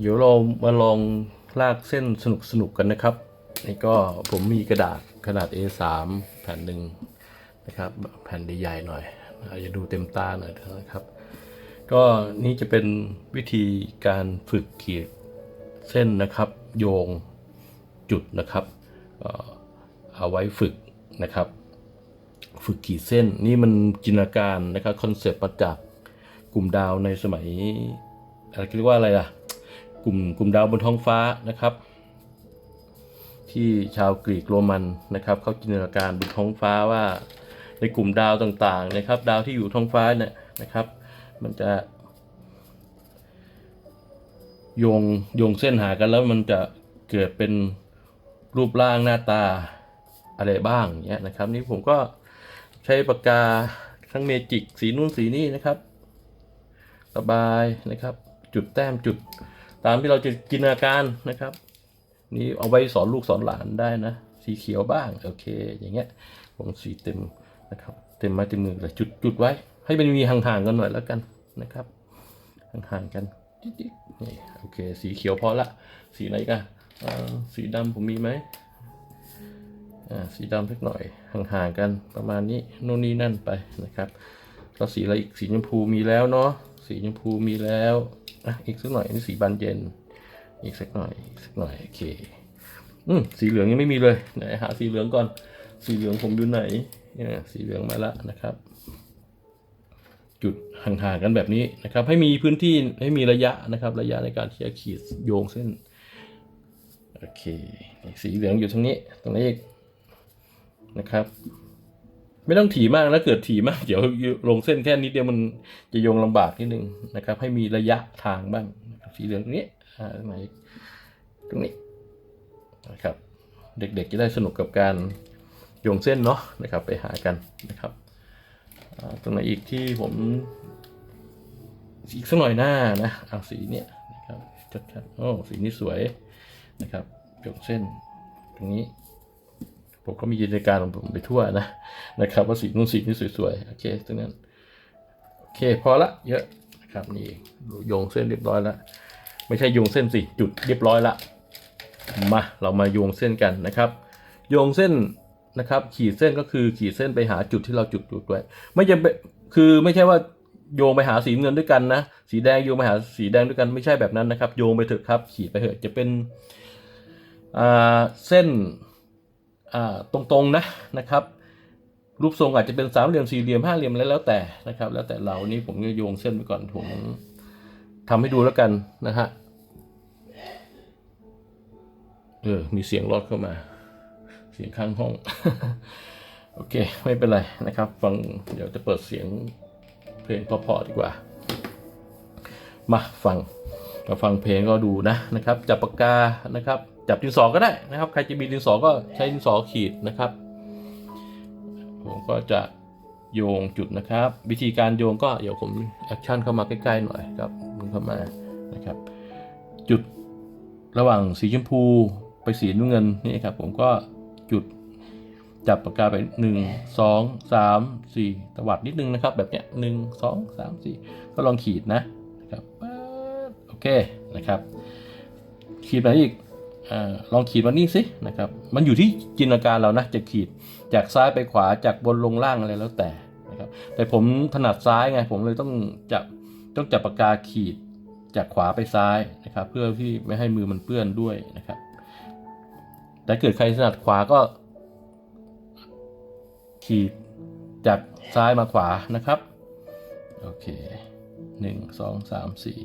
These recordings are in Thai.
เดี๋ยวเรามาลองลากเส้นสนุกสนุกกันนะครับนี่ก็ผมมีกระดาษขนาด A3 แผ่นหนึ่งนะครับ แผ่นใหญ่ๆหน่อยอาจจะดูเต็มตาหน่อยนะครับ ก็นี่จะเป็นวิธีการฝึกขีดเส้นนะครับ โยงจุดนะครับเอ่อเอาไว้ฝึกนะครับ ฝึกขีดเส้นนี่มันจินตนาการนะครับคอนเซปต์มาจากกลุ่มดาวในสมัยอะไรเรียกว่าอะไรล่ะ กลุ่มกลุ่มดาวบนท้องฟ้านะครับ ที่ชาวกรีกโรมันนะครับเขาจินตนาการบนท้องฟ้าว่าในกลุ่มดาวต่างๆนะครับ ดาวที่อยู่ท้องฟ้าเนี่ยนะครับ มันจะโยงโยงเส้นหากันแล้วมันจะเกิดเป็นรูปร่างหน้าตาอะไรบ้างเนี้ยนะครับ นี่ผมก็ใช้ปากกาทั้งเมจิกสีนู่นสีนี่นะครับระบายนะครับ จุดแต้มจุด ตามที่เราจะจินตนาการนะครับ นี่เอาไว้สอนลูกสอนหลานได้นะ สีเขียวบ้างโอเค อย่างเงี้ยผมสีเต็มนะครับ เต็มไม้เต็มมือเลยจุดจุดไว้ ให้มันมีห่างๆกันหน่อยแล้วกันนะครับห่างๆกันจิ๊ดๆนี่โอเค สีเขียวพอละ สีไหนกันสีดำผมมีไหมสีดำสักหน่อยห่างๆกันประมาณนี้โน่นนี่นั่นไปนะครับแล้วสีอะไรอีกสีชมพูมีแล้วเนาะสีชมพูมีแล้ว อะอีกสักหน่อยนนี้สีบานเย็น อีกสักหน่อยอีกสักหน่อยโอเคอืมสีเหลืองยังไม่มีเลยไหนหาสีเหลืองก่อน สีเหลืองผมอยู่ไหนเนี่ยสีเหลืองมาละนะครับ จุดห่างๆกันแบบนี้นะครับ ให้มีพื้นที่ให้มีระยะนะครับ ระยะในการที่จะขีดโยงเส้นโอเค สีเหลืองอยู่ตรงนี้ตรงนี้อีกนะครับ ไม่ต้องถี่มากนะเกิดถี่มาก เดี๋ยวลงเส้นแค่นิดเดียวมันจะโยงลำบากนิดนึงนะครับ ให้มีระยะทางบ้าง สีเหลืองตรงนี้อ่าตรงไหนตรงนี้นะครับ เด็กๆจะได้สนุกกับการโยงเส้นเนาะนะครับ ไปหากันนะครับตรงไหนอีกที่ผมอีกสักหน่อยหน้านะเอาสีเนี้ยนะครับชัดๆโอ้สีนี้สวยนะครับโยกเส้นตรงนี้ ผมก็มีจินตนาการของผมไปทั่วนะนะครับว่าสีนู้นสีนี้สวยๆ โอเคตรงนั้น โอเค พอละเยอะนะครับนี่โยงเส้นเรียบร้อยแล้วไม่ใช่โยงเส้นสิจุดเรียบร้อยละมาเรามาโยงเส้นกันนะครับ โยงเส้นนะครับ ขีดเส้นก็คือขีดเส้นไปหาจุดที่เราจุดจุดไว้ไม่จำเป็นคือไม่ใช่ว่าโยงไปหาสีเงินด้วยกันนะ สีแดงโยงไปหาสีแดงด้วยกันไม่ใช่แบบนั้นนะครับ โยงไปเถอะครับ ขีดไปเถอะจะเป็นอ่าเส้น ตรงๆนะนะครับ รูปทรงอาจจะเป็นสามเหลี่ยมสี่เหลี่ยมห้าเหลี่ยมอะไรแล้วแต่นะครับ แล้วแต่เรานี่ผมจะโยงเส้นไปก่อนผมทำให้ดูแล้วกันนะฮะเออมีเสียงรอดเข้ามา เสียงข้างห้อง โอเค ไม่เป็นไรนะครับ ฟังเดี๋ยวจะเปิดเสียงเพลงพราะๆดีกว่า มาฟังมาฟังเพลงก็ดูนะนะครับ จับปากกานะครับ จับดินสอก็ได้นะครับ ใครจะมีดินสอก็ใช้ดินสอขีดนะครับ ผมก็จะโยงจุดนะครับ วิธีการโยงก็เดี๋ยวผมแอคชั่นเข้ามาใกล้ๆหน่อยครับมึงเข้ามานะครับ จุดระหว่างสีชมพูไปสีน้ำเงินนี่ครับ ผมก็จุดจับปากกาไปหนึ่งสองสามสี่ตวัดนิดนึงนะครับ แบบเนี้ยหนึ่งสองสามสี่ก็ลองขีดนะนะครับโอเคนะครับ ขีดไปอีก อลองขีดมานี่สินะครับ มันอยู่ที่จินตนาการเรานะจะขีดจากซ้ายไปขวาจากบนลงล่างอะไรแล้วแต่นะครับ แต่ผมถนัดซ้ายไงผมเลยต้องจับต้องจับปากกาขีดจากขวาไปซ้ายนะครับ เพื่อที่ไม่ให้มือมันเปื้อนด้วยนะครับ แต่เกิดใครถนัดขวาก็ ขีดจากซ้ายมาขวานะครับ โอเคหนึ่งสองสามสี่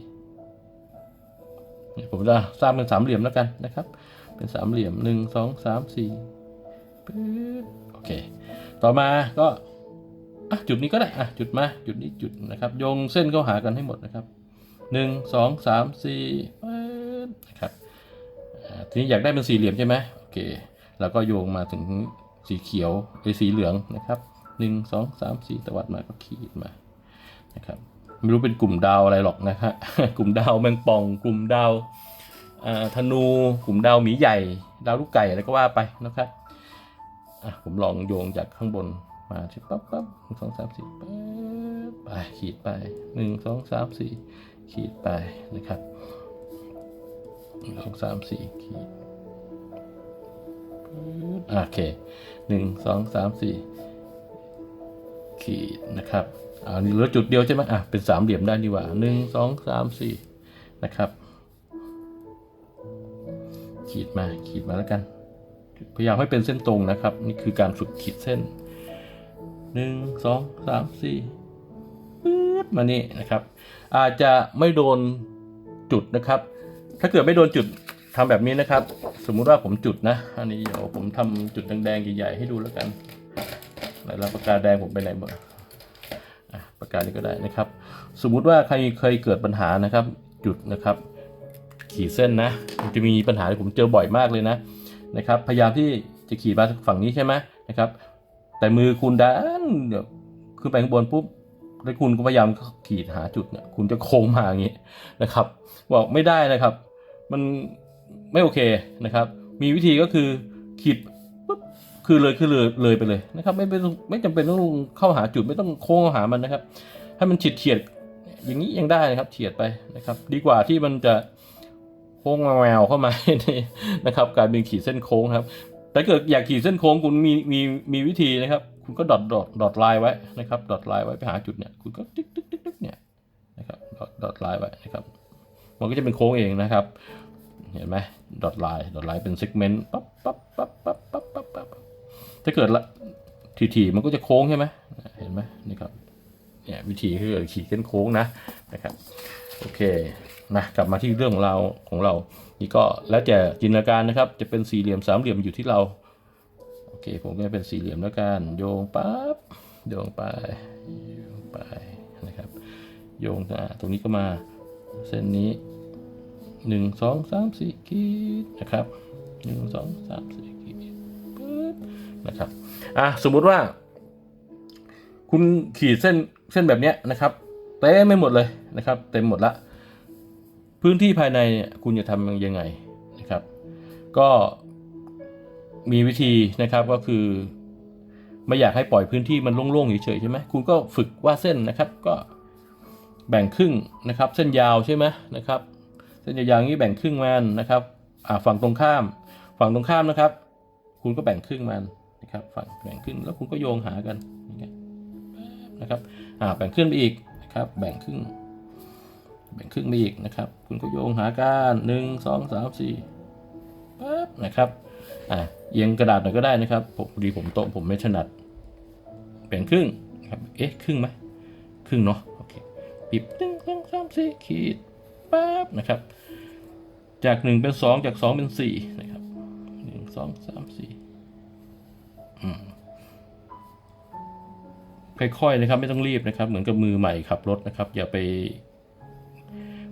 ผมจะสร้างเป็นสามเหลี่ยมแล้วกันนะครับ เป็นสามเหลี่ยมหนึ่งสองสามสี่ปึ๊บโอเค ต่อมาก็จุดนี้ก็ได้อะจุดมาจุดนี้จุดนะครับโยงเส้นเข้าหากันให้หมดนะครับหนึ่งสองสามสี่นะครับทีนี้อยากได้เป็นสี่เหลี่ยมใช่ไหมโอเคแล้วก็โยงมาถึงสีเขียวไอสีเหลืองนะครับหนึ่งสองสามสี่ตวัดมาก็ขีดมานะครับ ไม่รู้เป็นกลุ่มดาวอะไรหรอกนะฮะกลุ่มดาวแมงป่อง กลุ่มดาวธนู กลุ่มดาวหมีใหญ่ ดาวลูกไก่อะไรก็ว่าไปนะครับอะผมลองโยงจากข้างบนมาที่ปั๊บปั๊บหนึ่งสองสามสี่ปั๊บไปขีดไปหนึ่งสองสามสี่ขีดไปนะครับหนึ่งสองสามสี่ขีดโอเคหนึ่งสองสามสี่ขีดนะครับ เหลือจุดเดียวใช่ไหมอะเป็นสามเหลี่ยมได้ดีกว่าหนึ่งสองสามสี่นะครับ ขีดมาขีดมาแล้วกัน พยายามให้เป็นเส้นตรงนะครับ นี่คือการฝึกขีดเส้นหนึ่งสองสามสี่ปื๊ดมานี่นะครับ อาจจะไม่โดนจุดนะครับ ถ้าเกิดไม่โดนจุดทำแบบนี้นะครับ สมมุติว่าผมจุดนะ อันนี้เดี๋ยวผมทำจุดแดงๆใหญ่ๆให้ดูแล้วกันแล้วปากกาแดงผมไปไหนหมด ปากกานี้ก็ได้นะครับ สมมุติว่าใครเคยเกิดปัญหานะครับ จุดนะครับ ขีดเส้นนะมันจะมีปัญหาที่ผมเจอบ่อยมากเลยนะนะครับ พยายามที่จะขีดมาฝั่งนี้ใช่ไหมนะครับ แต่มือคุณดันเดี๋ยวขึ้นไปข้างบนปุ๊บแล้วคุณก็พยายามขีดหาจุดเนี่ยคุณจะโค้งมาอย่างนี้นะครับบอกไม่ได้นะครับ มันไม่โอเคนะครับ มีวิธีก็คือขีด คือเลยคือเลยเลยไปเลยนะครับ ไม่ไม่ต้องไม่จำเป็นต้องเข้าหาจุดไม่ต้องโค้งเขาหามันนะครับ ให้มันเฉียดเฉียดอย่างนี้ยังได้นะครับเฉียดไปนะครับ ดีกว่าที่มันจะโค้งแววเข้ามานี่นะครับการเป็นขีดเส้นโค้งครับแต่เกิดอยากขีดเส้นโค้งคุณมีมีมีวิธีนะครับ คุณก็ดอทดอทดอทไลน์ไว้นะครับดอทไลน์ไว้ไปหาจุดเนี่ยคุณก็ติ๊กติ๊กติ๊กติ๊กเนี่ยนะครับดอทดอทไลน์ไว้นะครับ มันก็จะเป็นโค้งเองนะครับ เห็นไหมดอทไลน์ดอทไลน์เป็นเซกเมนต์ปั๊บปั๊บปั๊บปั๊บปั๊บปั๊บปั๊บ ถ้าเกิดละทีๆมันก็จะโค้งใช่ไหมเห็นไหมนี่ครับเนี่ยวิธีคือขีดเส้นโค้งนะนะครับโอเคนะกลับมาที่เรื่องของเราของเรา นี่ก็แล้วแต่จินตนาการนะครับ จะเป็นสี่เหลี่ยมสามเหลี่ยมอยู่ที่เราโอเคผมก็เป็นสี่เหลี่ยมแล้วกันโยงปั๊บโยงไปโยงไปนะครับโยงอ่าตรงนี้ก็มาเส้นนี้หนึ่งสองสามสี่ขีดนะครับหนึ่งสองสามสี่ นะครับอะสมมุติว่า คุณขีดเส้นเส้นแบบเนี้ยนะครับเต็มไม่หมดเลยนะครับ เต็มหมดละ พื้นที่ภายในเนี่ยคุณจะทำยังไงนะครับ ก็มีวิธีนะครับก็คือ ไม่อยากให้ปล่อยพื้นที่มันโล่งๆเฉยๆใช่ไหมคุณก็ฝึกวาดเส้นนะครับก็แบ่งครึ่งนะครับ เส้นยาวใช่ไหมนะครับ เส้นยาวๆอย่างนี้แบ่งครึ่งมันนะครับอ่าฝั่งตรงข้าม ฝั่งตรงข้ามนะครับ คุณก็แบ่งครึ่งมัน นะครับฝั่งแบ่งครึ่งแล้วคุณก็โยงหากันอย่างเงี้ยนะครับอ่าแบ่งครึ่งไปอีกนะครับแบ่งครึ่งแบ่งครึ่งไปอีกนะครับ คุณก็โยงหากันหนึ่งสองสามสี่ปั๊บนะครับอ่าเอียงกระดาษหน่อยก็ได้นะครับผมพอดีผมโต๊ะผมไม่ถนัด แบ่งครึ่งนะครับเอ๊ะครึ่งไหมครึ่งเนาะโอเคปิบหนึ่งสองสามสี่ขีดปั๊บนะครับ จากหนึ่งเป็นสองจากสองเป็นสี่นะครับหนึ่งสองสามสี่อืม ค่อยๆนะครับ ไม่ต้องรีบนะครับ เหมือนกับมือใหม่ขับรถนะครับ อย่าไป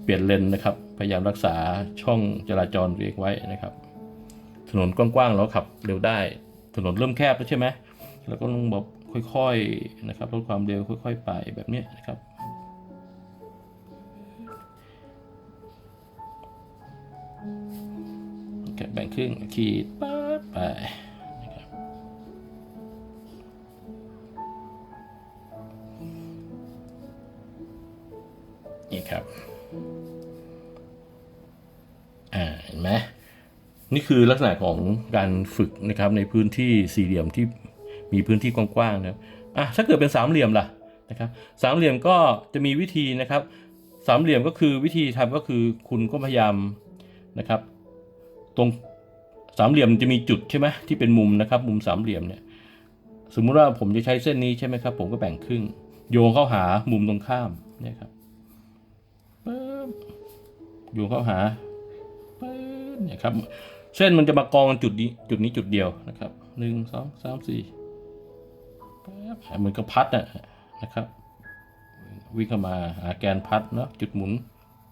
เปลี่ยนเลนนะครับ พยายามรักษาช่องจราจรเรียกไว้นะครับ ถนนกว้างๆแล้วขับเร็วได้ ถนนเริ่มแคบแล้วใช่ไหมแล้วก็ต้องแบบค่อยๆนะครับลดความเร็วค่อย ๆ ไปแบบนี้นะครับแบ่งครึ่งขีดปั๊บไป ครับอ่าเห็นไหมนี่คือลักษณะของการฝึกนะครับในพื้นที่สี่เหลี่ยมที่มีพื้นที่กว้างๆนะครับอะถ้าเกิดเป็นสามเหลี่ยมล่ะนะครับสามเหลี่ยมก็จะมีวิธีนะครับ สามเหลี่ยมก็คือวิธีทำก็คือคุณก็พยายามนะครับ ตรงสามเหลี่ยมจะมีจุดใช่ไหมที่เป็นมุมนะครับ มุมสามเหลี่ยมเนี่ยสมมุติว่าผมจะใช้เส้นนี้ใช่ไหมครับ ผมก็แบ่งครึ่ง โยงเข้าหามุมตรงข้ามเนี่ยครับ ปึ๊บโยงเข้าหาปึ๊บเนี่ยครับ เส้นมันจะมากองกันจุดนี้จุดนี้จุดเดียวนะครับหนึ่งสองสามสี่ปึ๊บเหมือนกับพัดนะนะครับวิ่งเข้ามาหาแกนพัดเนาะจุดหมุน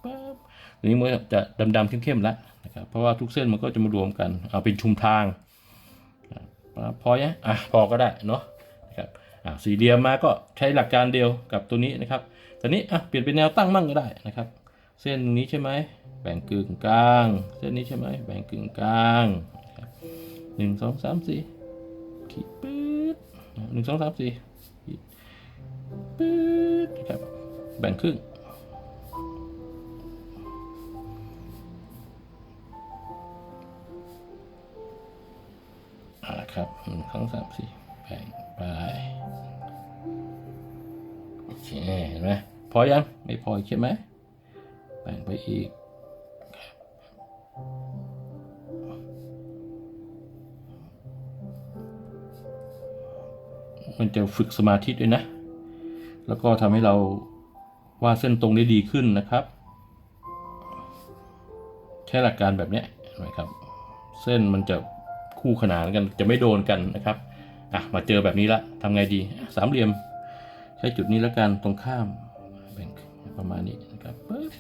ปั๊บทีนี้มันจะดำๆเข้มๆแล้วนะครับเพราะว่าทุกเส้นมันก็จะมารวมกันเอาเป็นชุมทางพอยังอะพอก็ได้เนาะนะครับอะสี่เหลี่ยมมาก็ใช้หลักการเดียวกับตัวนี้นะครับ ตอนนี้อะเปลี่ยนเป็นแนวตั้งมั่งก็ได้นะครับ เส้นนี้ใช่ไหมแบ่งกึ่งกลาง เส้นนี้ใช่ไหมแบ่งกึ่งกลางหนึ่งสองสามสี่ขีดปื๊ดหนึ่งสองสามสี่ขีดปื๊ดครับแบ่งครึ่งครับหนึ่งสองสามสี่แบ่งไปโอเคเห็นไหม พอยัง ไม่พออีกใช่ไหมแบ่งไปอีก มันจะฝึกสมาธิด้วยนะ แล้วก็ทำให้เราวาดเส้นตรงได้ดีขึ้นนะครับ ใช้หลักการแบบนี้นไหมครับ เส้นมันจะคู่ขนานกันจะไม่โดนกันนะครับอะมาเจอแบบนี้ละทำไงดีสามเหลี่ยม ใช้จุดนี้แล้วกันตรงข้าม ประมาณนี้นะครับปึ๊บ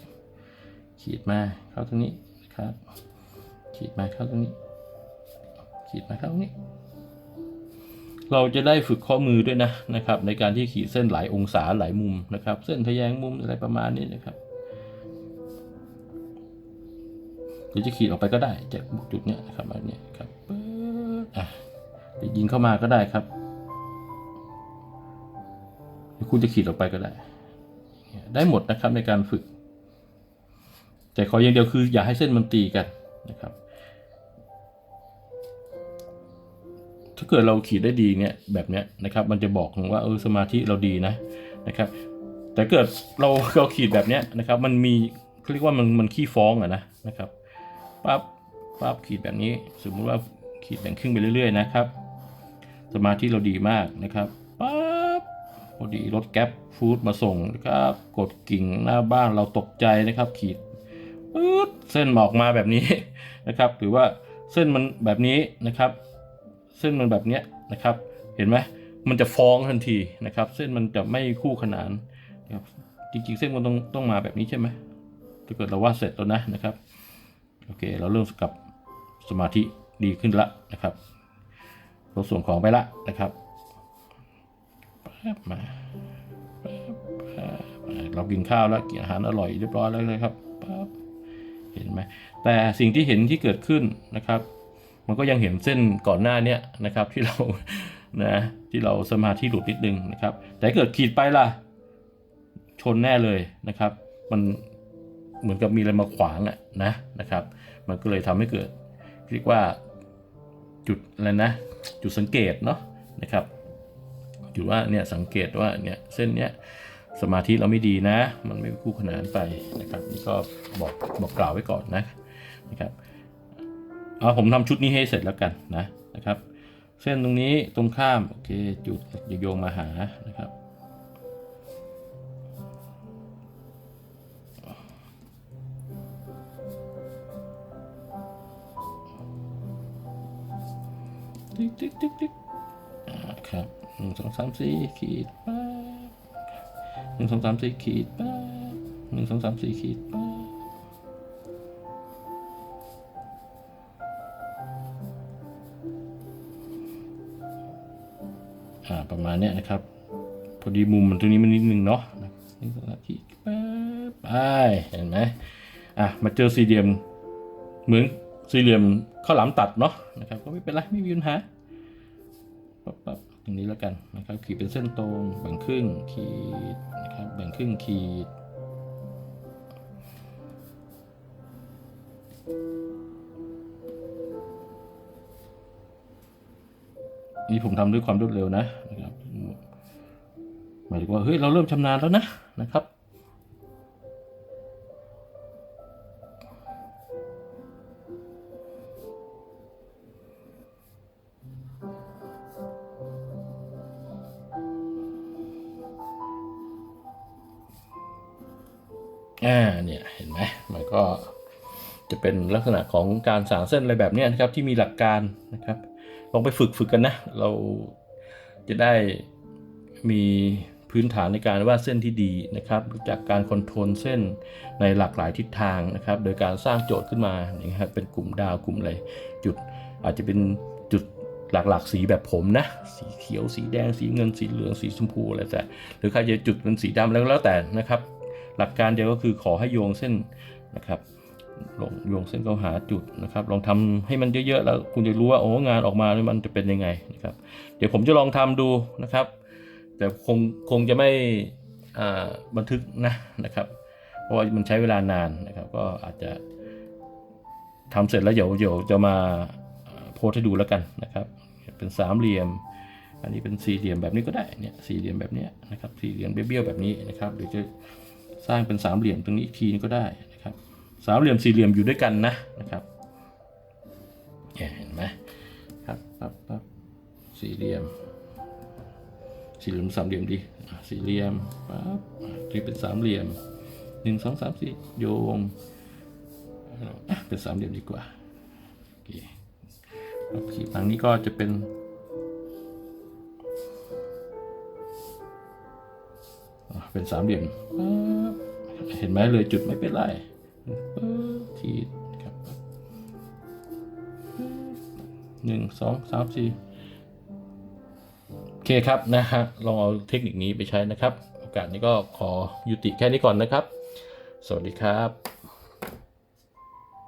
ขีดมาเข้าตรงนี้นะครับ ขีดมาเข้าตรงนี้ ขีดมาเข้าตรงนี้ เราจะได้ฝึกข้อมือด้วยนะนะครับ ในการที่ขีดเส้นหลายองศาหลายมุมนะครับ เส้นทะแยงมุมอะไรประมาณนี้นะครับหรือจะขีดออกไปก็ได้จากจุดเนี้ยนะครับแบบนี้ครับปึ๊บอะจะยิงเข้ามาก็ได้ครับหรือคุณจะขีดออกไปก็ได้ ได้หมดนะครับในการฝึก แต่ขออย่างเดียวคืออย่าให้เส้นมันตีกันนะครับ ถ้าเกิดเราขีดได้ดีเนี่ยแบบเนี้ยนะครับ มันจะบอกว่าเออสมาธิเราดีนะนะครับ แต่เกิดเราเราขีดแบบเนี้ยนะครับ มันมีเขาเรียกว่ามันมันขี้ฟ้องอะนะนะครับปั๊บปั๊บขีดแบบนี้ สมมุติว่าขีดแบ่งครึ่งไปเรื่อย ๆ นะครับ สมาธิเราดีมากนะครับ อดีรถแก๊ปฟู้ดมาส่งนะครับกดกิ่งหน้าบ้านเราตกใจนะครับ ขีดปึ๊ดเส้นออกมาแบบนี้นะครับ หรือว่าเส้นมันแบบนี้นะครับ เส้นมันแบบเนี้ยนะครับ เห็นไหมมันจะฟ้องทันทีนะครับ เส้นมันจะไม่คู่ขนานนะครับจริงๆเส้นมันต้องต้องมาแบบนี้ใช่ไหมถ้าเกิดเราวาดเสร็จแล้วนะนะครับโอเค เราเริ่มกับสมาธิดีขึ้นละนะครับ เราส่งของไปละนะครับ บมาเรากินข้าวแล้วกินอาหารอร่อยเรียบร้อยแล้วนะครับปั๊บเห็นไหมแต่สิ่งที่เห็นที่เกิดขึ้นนะครับ มันก็ยังเห็นเส้นก่อนหน้าเนี้ยนะครับที่เรานะที่เราสมาธิหลุดนิดนึงนะครับ แต่เกิดขีดไปล่ะ ชนแน่เลยนะครับ มันเหมือนกับมีอะไรมาขวางอะนะนะครับ มันก็เลยทำให้เกิด เรียกว่าจุดอะไรนะ จุดสังเกตเนาะนะครับ จุดว่าเนี่ยสังเกตว่าเนี่ยเส้นเนี้ยสมาธิเราไม่ดีนะ มันไม่คู่ขนานไปนะครับนี่ก็บอกบอกกล่าวไว้ก่อนนะนะครับเอาผมทำชุดนี้ให้เสร็จแล้วกันนะนะครับ เส้นตรงนี้ตรงข้ามโอเคจุดโยงมาหานะครับติ๊กติ๊กติ๊กติ๊ก ครับหนึ่งสองสามสี่ขีดปหนึ่งสองสามสี่ขีดปหนึ่งสองสามสี่ขีดปั๊บอ่าประมาณเนี้ยนะครับ พอดีมุมมันตรงนี้มันนิดนึงเนาะนี่สมาธิป๊บไปเห็นไหมอะมาเจอสี่เหลี่ยมเหมือนสี่เหลี่ยมข้าวหลามตัดเนาะนะครับก็ไม่เป็นไรไม่มีปัญหาปั๊บปั๊บ ตรงนี้แล้วกันนะครับ ขีดเป็นเส้นตรงแบ่งครึ่งขีดนะครับแบ่งครึ่งขีดนี่ผมทำด้วยความรวดเร็วนะนะครับหมายถึงว่าเฮ้ยเราเริ่มชำนาญแล้วนะนะครับ อ่าเนี่ยเห็นไหมมันก็จะเป็นลักษณะของการสางเส้นอะไรแบบนี้นะครับที่มีหลักการนะครับลองไปฝึกฝึกกันนะ เราจะได้มีพื้นฐานในการวาดเส้นที่ดีนะครับจากการคอนโทรลเส้นในหลากหลายทิศทางนะครับ โดยการสร้างโจทย์ขึ้นมานะครับเป็นกลุ่มดาวกลุ่มอะไรจุดอาจจะเป็นจุดหลากๆสีแบบผมนะ สีเขียวสีแดงสีเงินสีเหลืองสีชมพูอะไรแต่หรือใครจะจุดเป็นสีดำแล้วแล้วแต่นะครับ หลักการเดียวก็คือขอให้โยงเส้นนะครับลงโยงเส้นเข้าหาจุดนะครับ ลองทำให้มันเยอะๆแล้วคุณจะรู้ว่าโอ้งานออกมาเนี่ยมันจะเป็นยังไงนะครับ เดี๋ยวผมจะลองทำดูนะครับ แต่คงคงจะไม่บันทึกนะนะครับ เพราะว่ามันใช้เวลานานนะครับ ก็อาจจะทำเสร็จแล้วเดี๋ยวเดี๋ยวจะมาโพสให้ดูแล้วกันนะครับ เป็นสามเหลี่ยม อันนี้เป็นสี่เหลี่ยมแบบนี้ก็ได้เนี่ยสี่เหลี่ยมแบบนี้นะครับสี่เหลี่ยมเบี้ยวแบบนี้นะครับหรือจะ สร้างเป็นสามเหลี่ยมตรงนี้อีกทีนึงก็ได้นะครับสามเหลี่ยมสี่เหลี่ยมอยู่ด้วยกันนะนะครับเห็นไหมครับปั๊บปั๊บสี่เหลี่ยม สี่เหลี่ยมสามเหลี่ยมดีสี่เหลี่ยมปั๊บนี่เป็นสามเหลี่ยมหนึ่งสองสามสี่โยงเป็นสามเหลี่ยมดีกว่าโอเคครับทางนี้ก็จะเป็น เป็นสามเหลี่ยมปั๊บเห็นไหมเลยจุดไม่เป็นไรปึ๊บขีดครับหนึ่งสองสามสี่โอเคครับนะฮะลองเอาเทคนิคนี้ไปใช้นะครับ โอกาสนี้ก็ขอยุติแค่นี้ก่อนนะครับ สวัสดีครับ